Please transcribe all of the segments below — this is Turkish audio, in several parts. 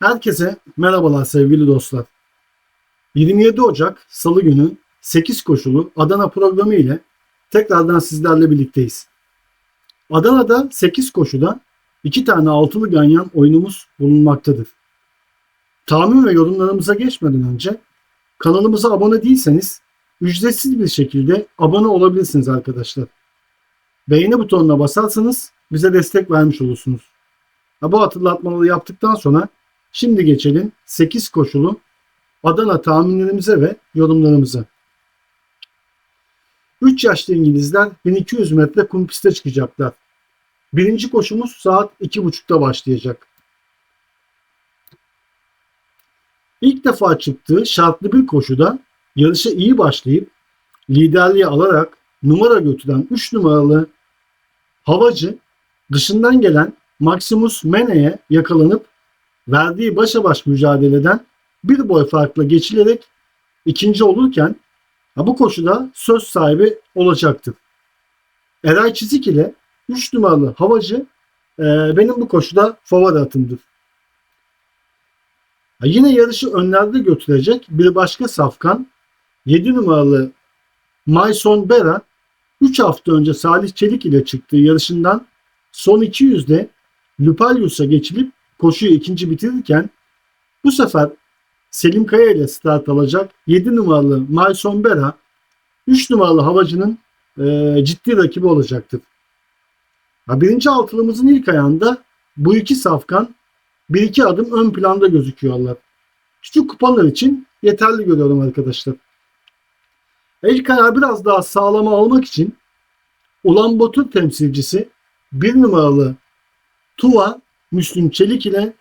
Herkese merhabalar sevgili dostlar. 27 Ocak Salı günü 8 koşulu Adana programı ile tekrardan sizlerle birlikteyiz. Adana'da 8 koşuda 2 tane altılı ganyan oyunumuz bulunmaktadır. Tahmin ve yorumlarımıza geçmeden önce kanalımıza abone değilseniz ücretsiz bir şekilde abone olabilirsiniz arkadaşlar. Beğeni butonuna basarsanız bize destek vermiş olursunuz. Bu hatırlatmaları yaptıktan sonra Şimdi geçelim 8 koşulu Adana tahminlerimize ve yorumlarımıza. 3 yaşlı İngilizler 1200 metre kum piste çıkacaklar. Birinci koşumuz saat 2.30'da başlayacak. İlk defa çıktığı şartlı bir koşuda yarışa iyi başlayıp liderliği alarak numara götüren 3 numaralı havacı dışından gelen Maximus Mene'ye yakalanıp verdiği başa baş mücadeleden bir boy farkla geçilerek ikinci olurken bu koşuda söz sahibi olacaktır. Eray Çizik ile 3 numaralı havacı e, benim bu koşuda favori atımdır. Yine yarışı önlerde götürecek bir başka safkan 7 numaralı Mayson Bera 3 hafta önce Salih Çelik ile çıktığı yarışından son 200'de Lupalius'a geçilip koşuyu ikinci bitirirken bu sefer Selim Kaya ile start alacak 7 numaralı Mayson Bera 3 numaralı havacının e, ciddi rakibi olacaktır. Ha, birinci altılımızın ilk ayağında bu iki safkan bir iki adım ön planda gözüküyorlar. Küçük kuponlar için yeterli görüyorum arkadaşlar. İlk ayağı biraz daha sağlama almak için Ulan Batur temsilcisi bir numaralı Tuva Müslüm Çelik ile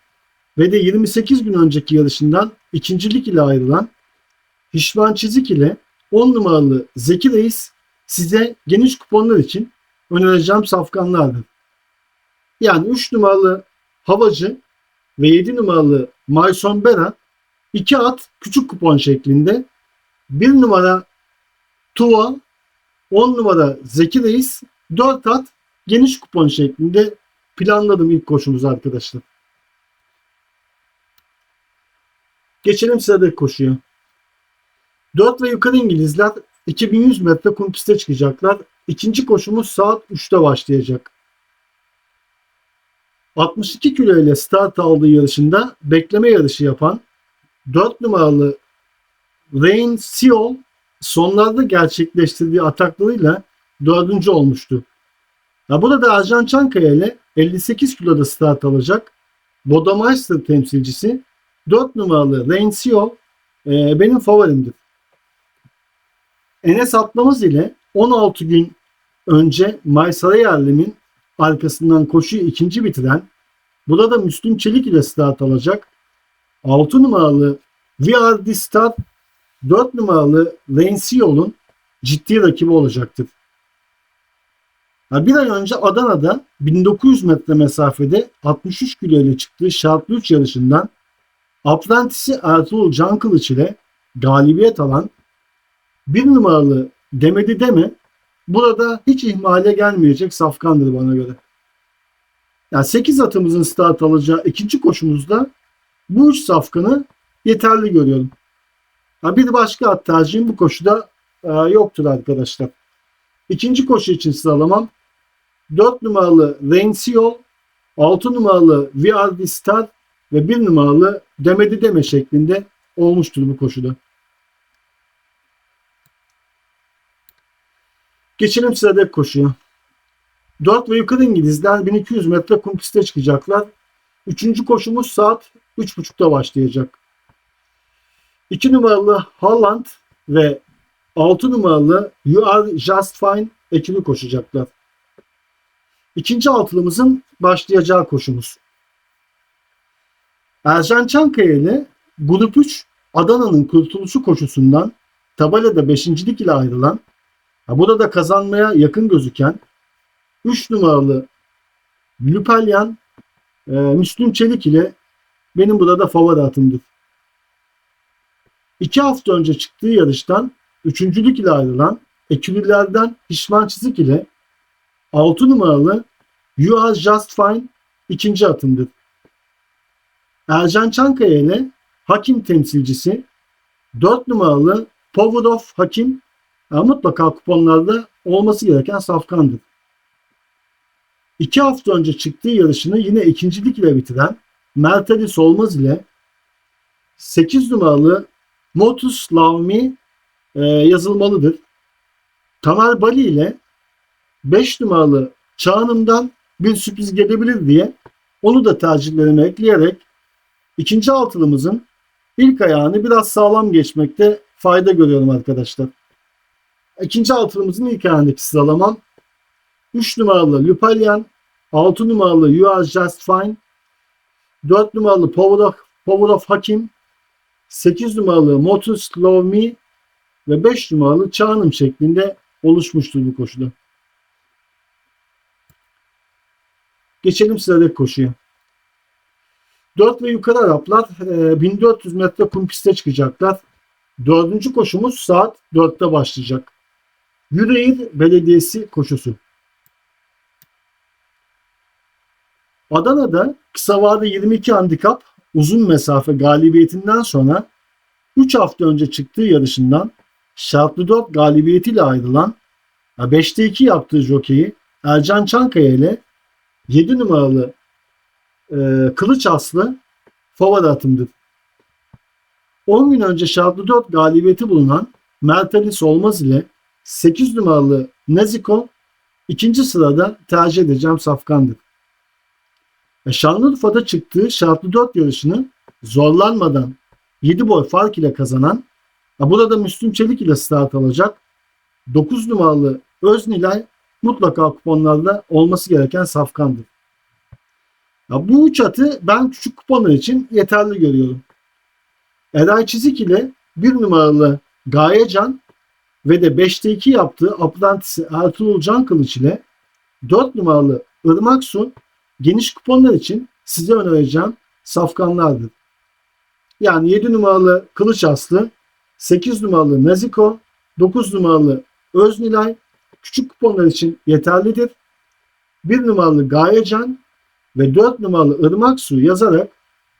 ve de 28 gün önceki yarışından ikincilik ile ayrılan Hişman Çizik ile 10 numaralı Zeki Reis size geniş kuponlar için önereceğim safkanlardır. Yani 3 numaralı Havacı ve 7 numaralı Mayson Bera 2 at küçük kupon şeklinde 1 numara Tuva 10 numara Zeki Reis 4 at geniş kupon şeklinde planladım ilk koşumuz arkadaşlar. Geçelim sıradaki koşuya. 4 ve yukarı İngilizler 2100 metre kum piste çıkacaklar. İkinci koşumuz saat 3'te başlayacak. 62 kilo ile start aldığı yarışında bekleme yarışı yapan 4 numaralı Rain Seol sonlarda gerçekleştirdiği ataklarıyla dördüncü olmuştu. Ya burada Arjan Çankaya ile 58 kiloda start alacak Bodameister temsilcisi 4 numaralı Rencio e, benim favorimdir. Enes Atlamaz ile 16 gün önce Maysara Yerlim'in arkasından koşuyu ikinci bitiren burada Müslüm Çelik ile start alacak 6 numaralı VR Start 4 numaralı Rencio'nun ciddi rakibi olacaktır. Bir ay önce Adana'da 1900 metre mesafede 63 kilo ile çıktığı şartlı 3 yarışından Atlantis'i Ertuğrul Can Kılıç ile galibiyet alan bir numaralı demedi deme burada hiç ihmale gelmeyecek safkandır bana göre. Yani 8 atımızın start alacağı ikinci koşumuzda bu üç safkanı yeterli görüyorum. Yani bir başka at tercihim bu koşuda e, yoktur arkadaşlar. İkinci koşu için sıralamam 4 numaralı Rensiol, 6 numaralı Star ve 1 numaralı Demedi Deme şeklinde olmuştur bu koşuda. Geçelim sıradaki koşuya. 4 ve yukarı İngilizler 1200 metre kum piste çıkacaklar. Üçüncü koşumuz saat 3.30'da başlayacak. 2 numaralı Holland ve 6 numaralı You Are Just Fine ekibi koşacaklar. İkinci altılımızın başlayacağı koşumuz. Ercan Çankaya ile Grup 3 Adana'nın kurtuluşu koşusundan tabelada beşincilik ile ayrılan burada da kazanmaya yakın gözüken 3 numaralı Lüpelyan e, Müslüm Çelik ile benim burada favori atımdır. İki hafta önce çıktığı yarıştan üçüncülük ile ayrılan ekürülerden Pişman Çizik ile 6 numaralı You Are Just Fine ikinci atımdır. Ercan Çankaya ile Hakim temsilcisi 4 numaralı Powerov Hakim e, mutlaka kuponlarda olması gereken safkandır. 2 hafta önce çıktığı yarışını yine ikincilik ile bitiren Merteli Solmaz ile 8 numaralı Motus Lavmi e, yazılmalıdır. Tamer Bali ile 5 numaralı Çağınım'dan bir sürpriz gelebilir diye onu da tercihlerime ekleyerek ikinci altılımızın ilk ayağını biraz sağlam geçmekte fayda görüyorum arkadaşlar. İkinci altılımızın ilk ayağındaki sıralamam 3 numaralı Lupalian, 6 numaralı You Are Just Fine, 4 numaralı Power of, Power of Hakim, 8 numaralı Motus Love Me ve 5 numaralı Çağınım şeklinde oluşmuştur bu koşuda. Geçelim sıradaki koşuya. 4 ve yukarı Araplar e, 1400 metre kum piste çıkacaklar. Dördüncü koşumuz saat 4'te başlayacak. Yüreğir Belediyesi koşusu. Adana'da kısa vade 22 handikap uzun mesafe galibiyetinden sonra 3 hafta önce çıktığı yarışından şartlı 4 galibiyetiyle ayrılan 5'te 2 yaptığı jokeyi Ercan Çankaya ile 7 numaralı e, Kılıç Aslı favori atımdır. 10 gün önce şartlı 4 galibiyeti bulunan Merteli Solmaz ile 8 numaralı Neziko ikinci sırada tercih edeceğim safkandır. E, Şanlıurfa'da çıktığı şartlı 4 yarışını zorlanmadan 7 boy fark ile kazanan burada Müslüm Çelik ile start alacak 9 numaralı Öznilay mutlaka kuponlarda olması gereken safkandır. Ya bu üç atı ben küçük kuponlar için yeterli görüyorum. Eray Çizik ile bir numaralı Gayecan ve de 5'te 2 yaptığı aprantisi Ertuğrul Can Kılıç ile 4 numaralı Irmak Su geniş kuponlar için size önereceğim safkanlardır. Yani 7 numaralı Kılıç Aslı, 8 numaralı Naziko, 9 numaralı Öznilay küçük kuponlar için yeterlidir. 1 numaralı Gayecan ve 4 numaralı Irmak Su yazarak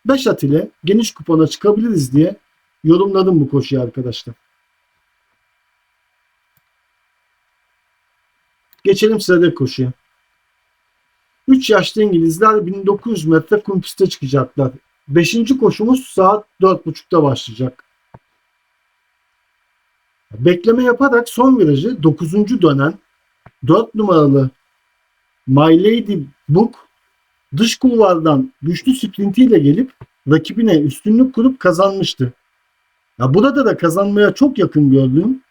5 at ile geniş kupona çıkabiliriz diye yorumladım bu koşuyu arkadaşlar. Geçelim sıradaki koşuya. 3 yaşlı İngilizler 1900 metre kum piste çıkacaklar. 5. koşumuz saat 4.30'da başlayacak. Bekleme yaparak son virajı 9. dönen 4 numaralı My Lady Book dış kulvardan güçlü sprintiyle gelip rakibine üstünlük kurup kazanmıştı. Ya burada da kazanmaya çok yakın gördüğüm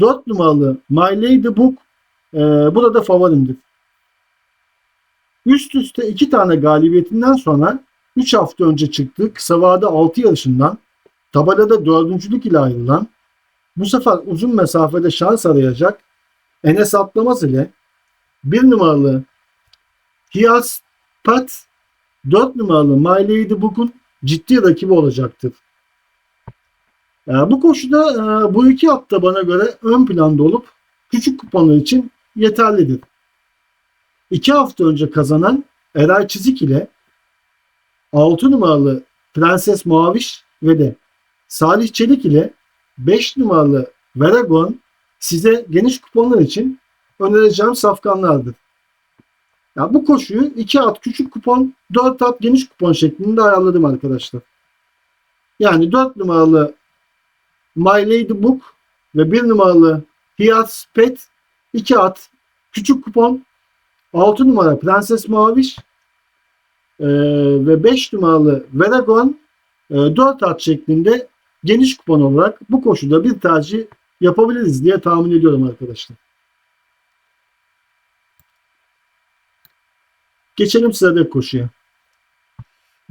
4 numaralı My Lady Book e, burada favorimdir. Üst üste 2 tane galibiyetinden sonra 3 hafta önce çıktığı kısa vade 6 yarışından tabelada dördüncülük ile ayrılan bu sefer uzun mesafede şans arayacak Enes Atlamaz ile 1 numaralı Hiyas Pat 4 numaralı My Lady Book'un ciddi rakibi olacaktır. Yani bu koşuda e, bu iki da bana göre ön planda olup küçük kuponlar için yeterlidir. İki hafta önce kazanan Eray Çizik ile 6 numaralı Prenses Maviş ve de Salih Çelik ile 5 numaralı Veragon size geniş kuponlar için önereceğim safkanlardır. Ya bu koşuyu 2 at küçük kupon, 4 at geniş kupon şeklinde ayarladım arkadaşlar. Yani 4 numaralı My Lady Book ve 1 numaralı Hiyat Pet 2 at küçük kupon 6 numara Prenses Maviş e, ve 5 numaralı Veragon e, 4 at şeklinde geniş kupon olarak bu koşuda bir tercih yapabiliriz diye tahmin ediyorum arkadaşlar. Geçelim sıradaki koşuya.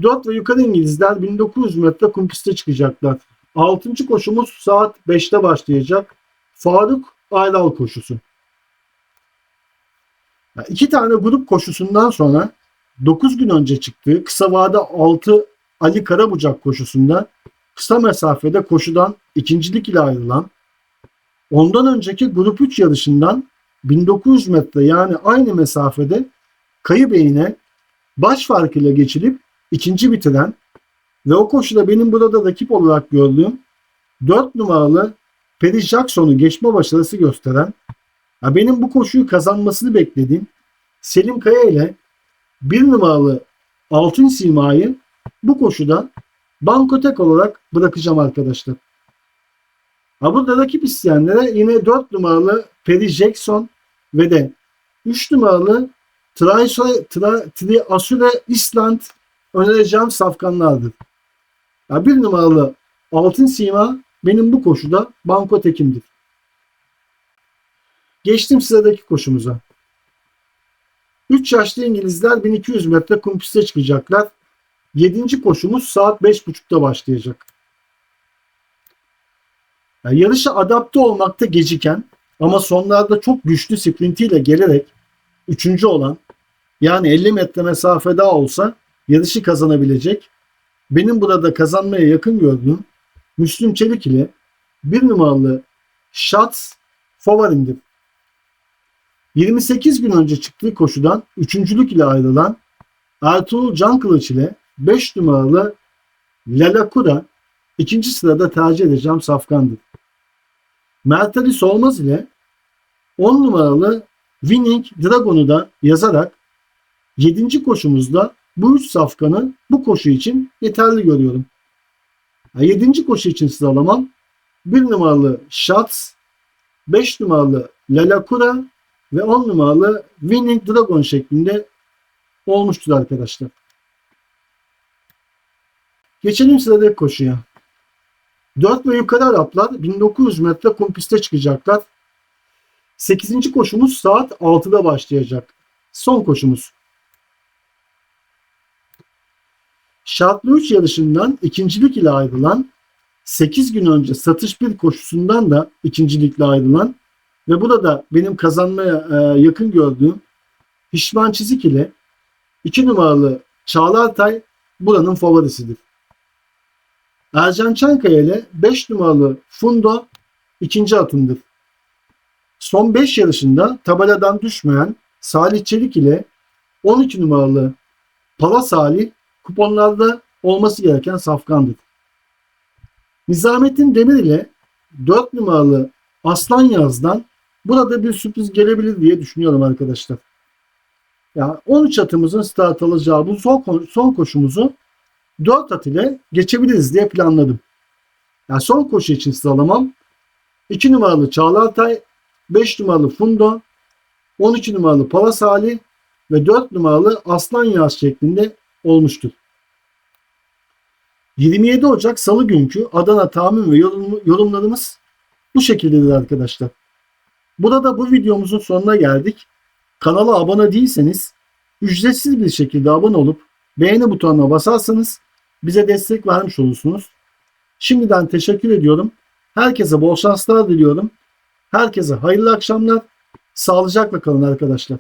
4 ve yukarı İngilizler 1900 metre kum piste çıkacaklar. 6. koşumuz saat 5'te başlayacak. Faruk Aylal koşusu. Yani iki tane grup koşusundan sonra 9 gün önce çıktığı kısa vade 6 Ali Karabucak koşusunda kısa mesafede koşudan ikincilik ile ayrılan ondan önceki grup 3 yarışından 1900 metre yani aynı mesafede Kayıbeyine baş farkıyla geçilip ikinci bitiren Ve o koşuda benim burada rakip olarak gördüğüm 4 numaralı Perry Jackson'u geçme başarısı gösteren ya benim bu koşuyu kazanmasını beklediğim Selim Kaya ile 1 numaralı Altın Sima'yı bu koşuda bankotek olarak bırakacağım arkadaşlar. Ha burada rakip isteyenlere yine 4 numaralı Perry Jackson ve de 3 numaralı Triasure, Tri, Triasure Island önereceğim safkanlardır. Ya bir numaralı Altın Sima benim bu koşuda banko tekimdir. Geçtim sıradaki koşumuza. 3 yaşlı İngilizler 1200 metre kum piste çıkacaklar. 7. koşumuz saat 5.30'da başlayacak. Yani yarışa adapte olmakta geciken ama sonlarda çok güçlü sprintiyle gelerek 3. olan yani 50 metre mesafe daha olsa yarışı kazanabilecek. Benim burada kazanmaya yakın gördüğüm Müslüm Çelik ile bir numaralı Shots favorimdir. 28 gün önce çıktığı koşudan üçüncülük ile ayrılan Ertuğrul Can Kılıç ile 5 numaralı Lalakura ikinci sırada tercih edeceğim safkandır. Mert Ali Solmaz ile 10 numaralı Winning Dragon'u da yazarak 7. koşumuzda bu üç safkanı bu koşu için yeterli görüyorum. 7. koşu için sıralamam 1 numaralı Shots, 5 numaralı Lalakura ve 10 numaralı Winning Dragon şeklinde olmuştur arkadaşlar. Geçelim sıradaki koşuya. 4 ve yukarı Araplar 1900 metre kum piste çıkacaklar. 8. koşumuz saat 6'da başlayacak. Son koşumuz. Şartlı 3 yarışından ikincilik ile ayrılan 8 gün önce satış bir koşusundan da ikincilikle ayrılan ve burada benim kazanmaya e, yakın gördüğüm Hişman Çizik ile 2 numaralı Çağlar Tay buranın favorisidir. Ercan Çankaya ile 5 numaralı Fundo ikinci atımdır. Son 5 yarışında tabeladan düşmeyen Salih Çelik ile 12 numaralı Pala Salih kuponlarda olması gereken safkandır. Nizamettin Demir ile 4 numaralı Aslan Yaz'dan burada bir sürpriz gelebilir diye düşünüyorum arkadaşlar. Ya yani 13 atımızın start alacağı bu son, son koşumuzu 4 at ile geçebiliriz diye planladım. Yani son koşu için sıralamam 2 numaralı Çağlar Tay, 5 numaralı Fundo, 12 numaralı Palas Ali ve 4 numaralı Aslan Yağız şeklinde olmuştur. 27 Ocak Salı günkü Adana tahmin ve yorum, yorumlarımız bu şekildedir arkadaşlar. Burada bu videomuzun sonuna geldik. Kanala abone değilseniz ücretsiz bir şekilde abone olup beğeni butonuna basarsanız bize destek vermiş olursunuz. Şimdiden teşekkür ediyorum. Herkese bol şanslar diliyorum. Herkese hayırlı akşamlar. Sağlıcakla kalın arkadaşlar.